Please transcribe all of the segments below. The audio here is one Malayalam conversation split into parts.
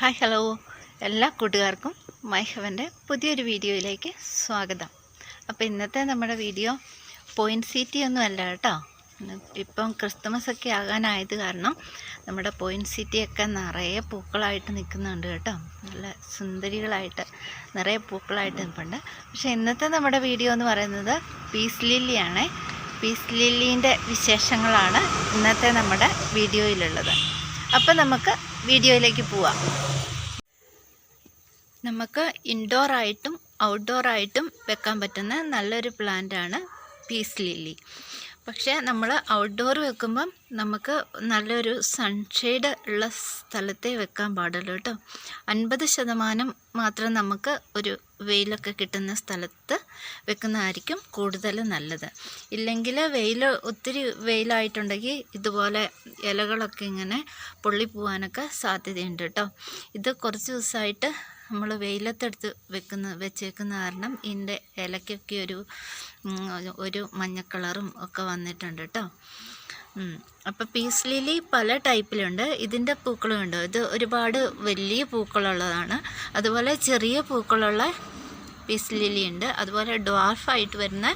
Hi hello. എല്ലാ കൂട്ടുകാർക്കും മൈ ഹെവന്റെ പുതിയൊരു വീഡിയോയിലേക്ക് സ്വാഗതം. അപ്പോൾ ഇന്നത്തെ നമ്മുടെ വീഡിയോ പോയിന്റ് സിറ്റി ഒന്നും അല്ല കേട്ടോ. ഇപ്പം ക്രിസ്മസ് ഒക്കെ ആകാനായത് കാരണം നമ്മുടെ പോയിന്റ് സിറ്റിയൊക്കെ നിറയെ പൂക്കളായിട്ട് നിൽക്കുന്നുണ്ട് കേട്ടോ. നല്ല സുന്ദരികളായിട്ട് നിറയെ പൂക്കളായിട്ട് നിൽപ്പുണ്ട്. പക്ഷേ ഇന്നത്തെ നമ്മുടെ വീഡിയോ എന്ന് പറയുന്നത് പീസ് ലില്ലിയാണേ പീസ് ലില്ലീന്റെ വിശേഷങ്ങളാണ് ഇന്നത്തെ നമ്മുടെ വീഡിയോയിലുള്ളത്. അപ്പം നമുക്ക് വീഡിയോയിലേക്ക് പോവാം. നമുക്ക് ഇൻഡോർ ആയിട്ടും ഔട്ട്ഡോർ ആയിട്ടും വെക്കാൻ പറ്റുന്ന നല്ലൊരു പ്ലാന്റ് ആണ് പീസ് ലില്ലി പക്ഷേ നമ്മൾ ഔട്ട്ഡോർ വെക്കുമ്പം നമുക്ക് നല്ലൊരു സൺഷെയ്ഡ് ഉള്ള സ്ഥലത്തേ വെക്കാൻ പാടുള്ളൂ കേട്ടോ. അൻപത് ശതമാനം മാത്രം നമുക്ക് ഒരു വെയിലൊക്കെ കിട്ടുന്ന സ്ഥലത്ത് വെക്കുന്നതായിരിക്കും കൂടുതൽ നല്ലത്. ഇല്ലെങ്കിൽ വെയിൽ ഒത്തിരി വെയിലായിട്ടുണ്ടെങ്കിൽ ഇതുപോലെ ഇലകളൊക്കെ ഇങ്ങനെ പൊള്ളിപ്പോവാനൊക്കെ സാധ്യതയുണ്ട് കേട്ടോ. ഇത് കുറച്ച് ദിവസമായിട്ട് നമ്മൾ വെയിലത്തെടുത്ത് വെക്കുന്ന വെച്ചേക്കുന്ന കാരണം ഇതിന്റെ ഇലക്കൊക്കെ ഒരു ഒരു മഞ്ഞ കളറും ഒക്കെ വന്നിട്ടുണ്ട് കേട്ടോ അപ്പോൾ പീസ് ലിലി പല ടൈപ്പിലുണ്ട്. ഇതിന്റെ പൂക്കളും ഉണ്ട് ഇത് ഒരുപാട് വലിയ പൂക്കളുള്ളതാണ്. അതുപോലെ ചെറിയ പൂക്കളുള്ള പീസ് ലിലി ഉണ്ട്. അതുപോലെ ഡ്വാർഫായിട്ട് വരുന്ന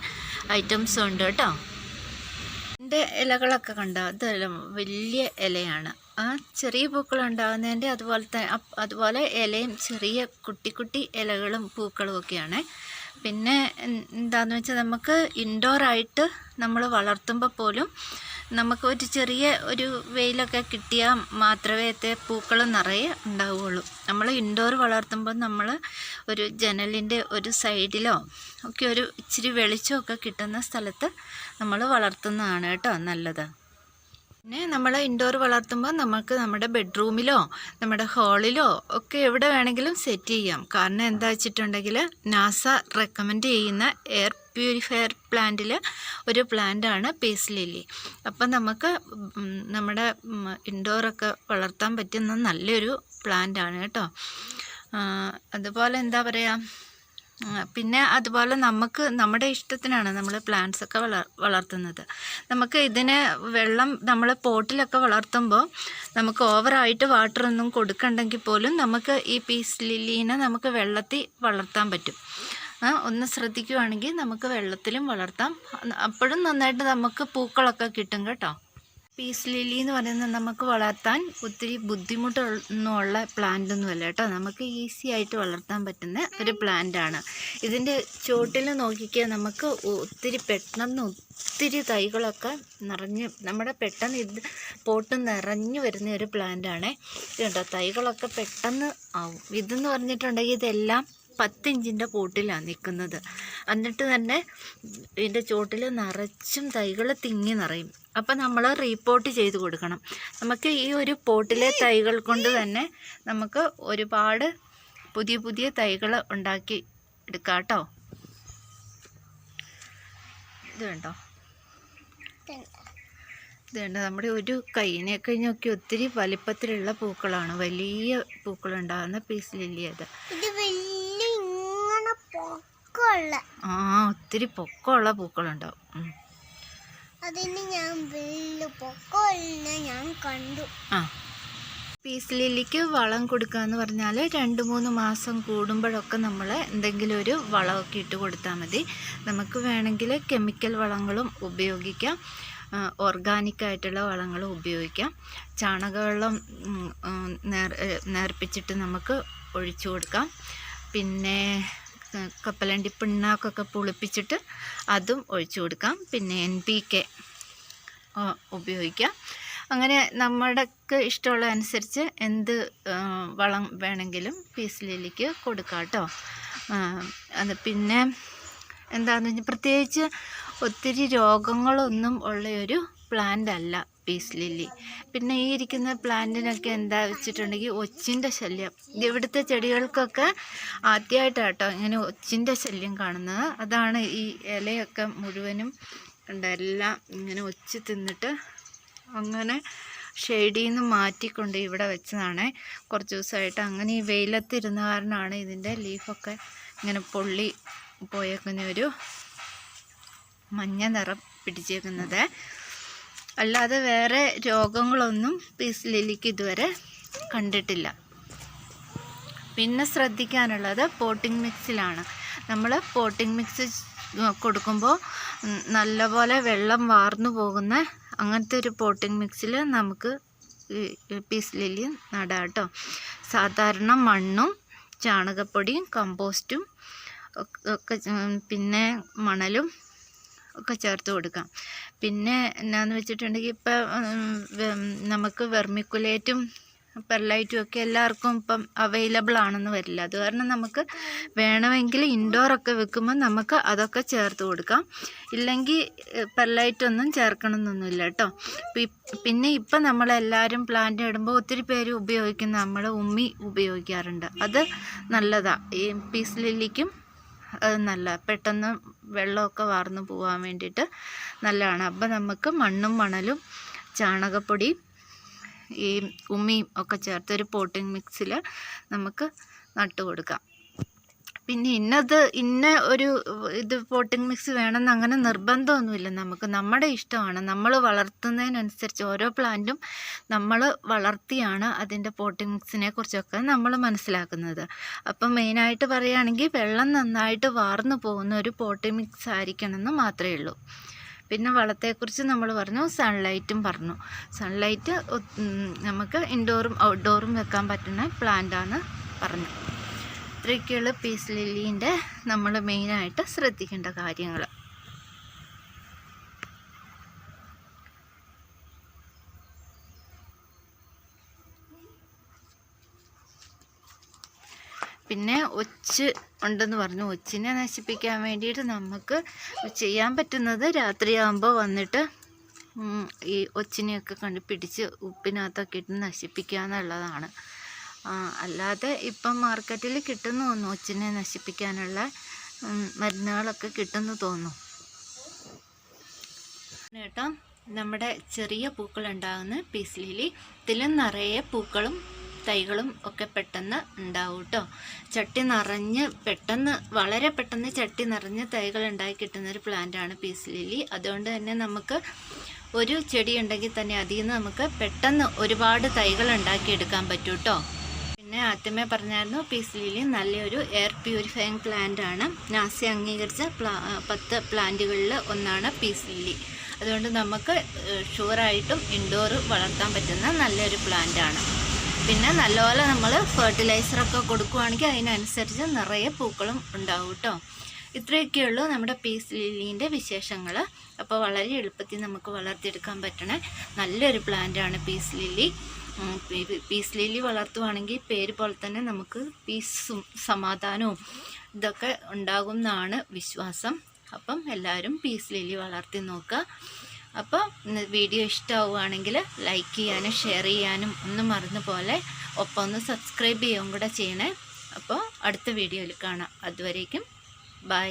ഐറ്റംസും ഉണ്ട് കേട്ടോ ഇതിന്റെ ഇലകളൊക്കെ കണ്ടോ? അതെല്ലാം വലിയ ഇലയാണ്. ആ ചെറിയ പൂക്കൾ ഉണ്ടാകുന്നതിന്റെ അതുപോലെ തന്നെ അതുപോലെ ഇലയും ചെറിയ കുട്ടി കുട്ടി ഇലകളും പൂക്കളും ഒക്കെയാണ്. പിന്നെ എന്താണെന്ന് വെച്ചാൽ നമുക്ക് ഇൻഡോറായിട്ട് നമ്മൾ വളർത്തുമ്പോൾ പോലും നമുക്ക് ഒരു ചെറിയ ഒരു വെയിലൊക്കെ കിട്ടിയാൽ മാത്രമേ ഇത് പൂക്കൾ നിറയെ ഉണ്ടാവുകയുള്ളൂ നമ്മൾ ഇൻഡോർ വളർത്തുമ്പോൾ നമ്മൾ ഒരു ജനലിന്റെ ഒരു സൈഡിലോ ഒക്കെ ഒരു ഇച്ചിരി വെളിച്ചമൊക്കെ കിട്ടുന്ന സ്ഥലത്ത് നമ്മൾ വളർത്തുന്നതാണ് കേട്ടോ നല്ലത്. പിന്നെ നമ്മൾ ഇൻഡോർ വളർത്തുമ്പോൾ നമുക്ക് നമ്മുടെ ബെഡ്റൂമിലോ നമ്മുടെ ഹാളിലോ ഒക്കെ എവിടെ വേണമെങ്കിലും സെറ്റ് ചെയ്യാം. കാരണം എന്താ വെച്ചിട്ടുണ്ടെങ്കിൽ നാസ റെക്കമെൻഡ് ചെയ്യുന്ന എയർ പ്യൂരിഫയർ പ്ലാന്റിൽ ഒരു പ്ലാന്റാണ് പീസ് ലില്ലി അപ്പം നമുക്ക് നമ്മുടെ ഇൻഡോറൊക്കെ വളർത്താൻ പറ്റുന്ന നല്ലൊരു പ്ലാന്റാണ് കേട്ടോ. അതുപോലെ എന്താ പറയുക പിന്നെ അതുപോലെ നമുക്ക് നമ്മുടെ ഇഷ്ടത്തിനാണ് നമ്മൾ പ്ലാന്റ്സ് ഒക്കെ വളർ വളർത്തുന്നത്. നമുക്ക് ഇതിന് വെള്ളം നമ്മൾ പോട്ടിലൊക്കെ വളർത്തുമ്പോൾ നമുക്ക് ഓവറായിട്ട് വാട്ടർ ഒന്നും കൊടുക്കണ്ടെങ്കിൽ പോലും നമുക്ക് ഈ പീസ് ലില്ലീനെ നമുക്ക് വെള്ളത്തിൽ വളർത്താൻ പറ്റും. ഒന്ന് ശ്രദ്ധിക്കുവാണെങ്കിൽ നമുക്ക് വെള്ളത്തിലും വളർത്താം. അപ്പോഴും നന്നായിട്ട് നമുക്ക് പൂക്കളൊക്കെ കിട്ടും കേട്ടോ. പീസ് ലില്ലി എന്ന് പറയുന്നത് നമുക്ക് വളർത്താൻ ഒത്തിരി ബുദ്ധിമുട്ടൊന്നുമുള്ള പ്ലാന്റ് ഒന്നുമല്ല കേട്ടോ. നമുക്ക് ഈസി ആയിട്ട് വളർത്താൻ പറ്റുന്ന ഒരു പ്ലാന്റ് ആണ് ഇതിന്റെ ചുവട്ടിൽ നോക്കിക്കാൻ നമുക്ക് ഒത്തിരി പെട്ടെന്ന് ഒത്തിരി തൈകളൊക്കെ നിറഞ്ഞ് നമ്മുടെ പെട്ടെന്ന് ഇത് പോട്ട് നിറഞ്ഞു വരുന്ന ഒരു പ്ലാന്റ് ആണ് കണ്ടോ? തൈകളൊക്കെ പെട്ടെന്ന് ആവും. ഇതെന്ന് പറഞ്ഞിട്ടുണ്ടെങ്കിൽ ഇതെല്ലാം പത്ത് ഇഞ്ചിന്റെ പോട്ടിലാണ് നിൽക്കുന്നത് എന്നിട്ട് തന്നെ ഇതിന്റെ ചോട്ടിൽ നിറച്ചും തൈകൾ തിങ്ങി നിറയും. അപ്പം നമ്മൾ റീപ്പോർട്ട് ചെയ്ത് കൊടുക്കണം. നമുക്ക് ഈ ഒരു പോട്ടിലെ തൈകൾ കൊണ്ട് തന്നെ നമുക്ക് ഒരുപാട് പുതിയ പുതിയ തൈകൾ ഉണ്ടാക്കി എടുക്കാം കേട്ടോ. ഇത് കണ്ടോ? ഇത് കണ്ടോ? നമ്മുടെ ഒരു കൈയിനെ കഴിഞ്ഞൊക്കെ ഒത്തിരി വലിപ്പത്തിലുള്ള പൂക്കളാണ്. വലിയ പൂക്കളുണ്ടാകുന്ന പീസ് ലില്ലി അത് ഇത് വലിയ ഇങ്ങനെ പൊക്കമുള്ള ആ ഒത്തിരി പൊക്കമുള്ള പൂക്കളുണ്ടാവും. അതിന് ഞാൻ വലിയ പൊക്കമുള്ള ഞാൻ കണ്ടു. ആ. പീസ് ലില്ലിക്ക് വളം കൊടുക്കുക എന്ന് പറഞ്ഞാൽ രണ്ട് മൂന്ന് മാസം കൂടുമ്പോഴൊക്കെ നമ്മൾ എന്തെങ്കിലും ഒരു വളമൊക്കെ ഇട്ട് കൊടുത്താൽ മതി. നമുക്ക് വേണമെങ്കിൽ കെമിക്കൽ വളങ്ങളും ഉപയോഗിക്കാം. ഓർഗാനിക് ആയിട്ടുള്ള വളങ്ങളും ഉപയോഗിക്കാം. ചാണകവെള്ളം നേർ നേർപ്പിച്ചിട്ട് നമുക്ക് ഒഴിച്ചു കൊടുക്കാം. പിന്നെ കപ്പലണ്ടി പിണ്ണാക്കൊക്കെ പുളിപ്പിച്ചിട്ട് അതും ഒഴിച്ചു കൊടുക്കാം. പിന്നെ എൻ പി കെ ഉപയോഗിക്കാം. അങ്ങനെ നമ്മുടെ ഇഷ്ടമുള്ള അനുസരിച്ച് എന്ത് വളം വേണമെങ്കിലും പീസ് ലില്ലിക്ക് കൊടുക്കാം കേട്ടോ. അത് പിന്നെ എന്താണെന്ന് വെച്ചാൽ പ്രത്യേകിച്ച് ഒത്തിരി രോഗങ്ങളൊന്നും ഉള്ള ഒരു പ്ലാന്റ് അല്ല. പീസ് ലില്ലി പിന്നെ ഈ ഇരിക്കുന്ന പ്ലാന്റിനൊക്കെ എന്താ വെച്ചിട്ടുണ്ടെങ്കിൽ ഒച്ചിന്റെ ശല്യം. ഇവിടുത്തെ ചെടികൾക്കൊക്കെ ആദ്യമായിട്ടാട്ടോ ഇങ്ങനെ ഒച്ചിന്റെ ശല്യം കാണുന്നത്. അതാണ് ഈ ഇലയൊക്കെ മുഴുവനും എല്ലാം ഇങ്ങനെ ഒച്ച് തിന്നിട്ട് അങ്ങനെ ഷെയ്ഡിൽ നിന്ന് മാറ്റിക്കൊണ്ട് ഇവിടെ വെച്ചതാണ്. കുറച്ച് ദിവസമായിട്ട് അങ്ങനെ ഈ വെയിലത്തിരുന്ന കാരണമാണ് ഇതിന്റെ ലീഫൊക്കെ ഇങ്ങനെ പൊള്ളി പോയേക്കുന്ന ഒരു മഞ്ഞ നിറം പിടിച്ചേക്കുന്നത്. അല്ലാതെ വേറെ രോഗങ്ങളൊന്നും പീസ് ലില്ലിക്ക് ഇതുവരെ കണ്ടിട്ടില്ല. പിന്നെ ശ്രദ്ധിക്കാനുള്ളത് പോട്ടിംഗ് മിക്സിലാണ്. നമ്മൾ പോട്ടിംഗ് മിക്സ് കൊടുക്കുമ്പോൾ നല്ലപോലെ വെള്ളം വാർന്നു പോകുന്ന അങ്ങനത്തെ ഒരു പോട്ടിംഗ് മിക്സിൽ നമുക്ക് പീസ് ലില്ലി നടാം കേട്ടോ. സാധാരണ മണ്ണും ചാണകപ്പൊടിയും കമ്പോസ്റ്റും ഒക്കെ പിന്നെ മണലും ഒക്കെ ചേർത്ത് കൊടുക്കാം. പിന്നെ എന്നാന്ന് വെച്ചിട്ടുണ്ടെങ്കിൽ ഇപ്പം നമുക്ക് വെർമിക്കുലേറ്റും പെർലൈറ്റും ഒക്കെ എല്ലാവർക്കും ഇപ്പം അവൈലബിൾ ആണെന്ന് വരില്ല. അത് കാരണം നമുക്ക് വേണമെങ്കിൽ ഇൻഡോർ ഒക്കെ വെക്കുമ്പോൾ നമുക്ക് അതൊക്കെ ചേർത്ത് കൊടുക്കാം. ഇല്ലെങ്കിൽ പെർലൈറ്റ് ഒന്നും ചേർക്കണമെന്നൊന്നുമില്ല കേട്ടോ. പിന്നെ ഇപ്പം നമ്മളെല്ലാവരും പ്ലാന്റ് ഇടുമ്പോൾ ഒത്തിരി പേര് ഉപയോഗിക്കുന്ന നമ്മൾ ഉമ്മി ഉപയോഗിക്കാറുണ്ട്. അത് നല്ലതാണ് ഈ പീസ് ലില്ലിക്കും അത് നല്ല പെട്ടെന്ന് വെള്ളമൊക്കെ വാർന്നു പോകാൻ വേണ്ടിയിട്ട് നല്ലതാണ്. അപ്പം നമുക്ക് മണ്ണും മണലും ചാണകപ്പൊടി ഈ ഉമ്മിയും ഒക്കെ ചേർത്ത് ഒരു പോട്ടിംഗ് മിക്സിൽ നമുക്ക് നട്ടു കൊടുക്കാം പിന്നെ ഇന്നത് ഇന്ന ഒരു ഇത് പോട്ടിംഗ് മിക്സ് വേണമെന്ന് അങ്ങനെ നിർബന്ധമൊന്നുമില്ല. നമുക്ക് നമ്മുടെ ഇഷ്ടമാണ്. നമ്മൾ വളർത്തുന്നതിനനുസരിച്ച് ഓരോ പ്ലാന്റും നമ്മൾ വളർത്തിയാണ് അതിന്റെ പോട്ടിംഗ് മിക്സിനെ കുറിച്ചൊക്കെ നമ്മൾ മനസ്സിലാക്കുന്നത്. അപ്പം മെയിനായിട്ട് പറയുകയാണെങ്കിൽ വെള്ളം നന്നായിട്ട് വാർന്നു പോകുന്ന ഒരു പോട്ടിംഗ് മിക്സ് ആയിരിക്കണമെന്ന് മാത്രമേ ഉള്ളൂ. പിന്നെ വളത്തെക്കുറിച്ച് നമ്മൾ പറഞ്ഞു സൺലൈറ്റും പറഞ്ഞു. സൺലൈറ്റ് നമുക്ക് ഇൻഡോറും ഔട്ട്ഡോറും വെക്കാൻ പറ്റുന്ന പ്ലാന്റാണ് പറഞ്ഞു. ഇത്രയൊക്കെയുള്ള പീസ് ലില്ലീന്റെ നമ്മൾ മെയിനായിട്ട് ശ്രദ്ധിക്കേണ്ട കാര്യങ്ങൾ. പിന്നെ ഒച്ച് ഉണ്ടെന്ന് പറഞ്ഞു. ഒച്ചിനെ നശിപ്പിക്കാൻ വേണ്ടിയിട്ട് നമുക്ക് ചെയ്യാൻ പറ്റുന്നത് രാത്രിയാകുമ്പോൾ വന്നിട്ട് ഈ ഒച്ചിനെയൊക്കെ കണ്ട് പിടിച്ച് ഉപ്പിനകത്തൊക്കെ ഇട്ട് നശിപ്പിക്കുക എന്നുള്ളതാണ്. അല്ലാതെ ഇപ്പം മാർക്കറ്റിൽ കിട്ടുന്നു തോന്നുന്നു ഒച്ചിനെ നശിപ്പിക്കാനുള്ള മരുന്നുകളൊക്കെ കിട്ടുന്നു തോന്നുന്നു. കേട്ടോ നമ്മുടെ ചെറിയ പൂക്കൾ ഉണ്ടാകുന്ന പീസ് ലില്ലി ഇതിലും നിറയെ പൂക്കളും തൈകളും ഒക്കെ പെട്ടെന്ന് ഉണ്ടാവും കേട്ടോ. ചട്ടി നിറഞ്ഞ് പെട്ടെന്ന് വളരെ പെട്ടെന്ന് ചട്ടി നിറഞ്ഞ് തൈകൾ ഉണ്ടാക്കി കിട്ടുന്നൊരു പ്ലാന്റാണ് പീസ് ലില്ലി അതുകൊണ്ട് തന്നെ നമുക്ക് ഒരു ചെടി ഉണ്ടെങ്കിൽ തന്നെ അതിൽ നിന്ന് നമുക്ക് പെട്ടെന്ന് ഒരുപാട് തൈകൾ ഉണ്ടാക്കിയെടുക്കാൻ പറ്റും കേട്ടോ. പിന്നെ ആദ്യമേ പറഞ്ഞായിരുന്നു പീസ് ലില്ലി നല്ലൊരു എയർ പ്യൂരിഫയിങ് പ്ലാന്റ് ആണ്. നാസി അംഗീകരിച്ച പ്ലാ പത്ത് പ്ലാന്റുകളിൽ ഒന്നാണ് പീസ് അതുകൊണ്ട് നമുക്ക് ഷുവറായിട്ടും ഇൻഡോർ വളർത്താൻ പറ്റുന്ന നല്ലൊരു പ്ലാന്റ് ആണ്. പിന്നെ നല്ലപോലെ നമ്മൾ ഫെർട്ടിലൈസറൊക്കെ കൊടുക്കുകയാണെങ്കിൽ അതിനനുസരിച്ച് നിറയെ പൂക്കളും ഉണ്ടാവും കേട്ടോ ഇത്രയൊക്കെയുള്ളൂ നമ്മുടെ പീസ് ലില്ലീന്റെ വിശേഷങ്ങൾ അപ്പോൾ വളരെ എളുപ്പത്തിൽ നമുക്ക് വളർത്തിയെടുക്കാൻ പറ്റണേ നല്ലൊരു പ്ലാന്റാണ് പീസ് ലില്ലി പീസ് ലില്ലി വളർത്തുവാണെങ്കിൽ പേര് പോലെ തന്നെ നമുക്ക് പീസും സമാധാനവും ഇതൊക്കെ ഉണ്ടാകും എന്നാണ് വിശ്വാസം. അപ്പം എല്ലാവരും പീസ് ലില്ലി വളർത്തി നോക്കുക. അപ്പോൾ വീഡിയോ ഇഷ്ടമാവുകയാണെങ്കിൽ ലൈക്ക് ചെയ്യാനും ഷെയർ ചെയ്യാനും ഒന്നും മറന്നു പോലെ ഒപ്പം ഒന്ന് സബ്സ്ക്രൈബ് ചെയ്യുകയും കൂടെ ചെയ്യണേ. അപ്പോൾ അടുത്ത വീഡിയോയിൽ കാണാം. അതുവരേക്കും ബൈ.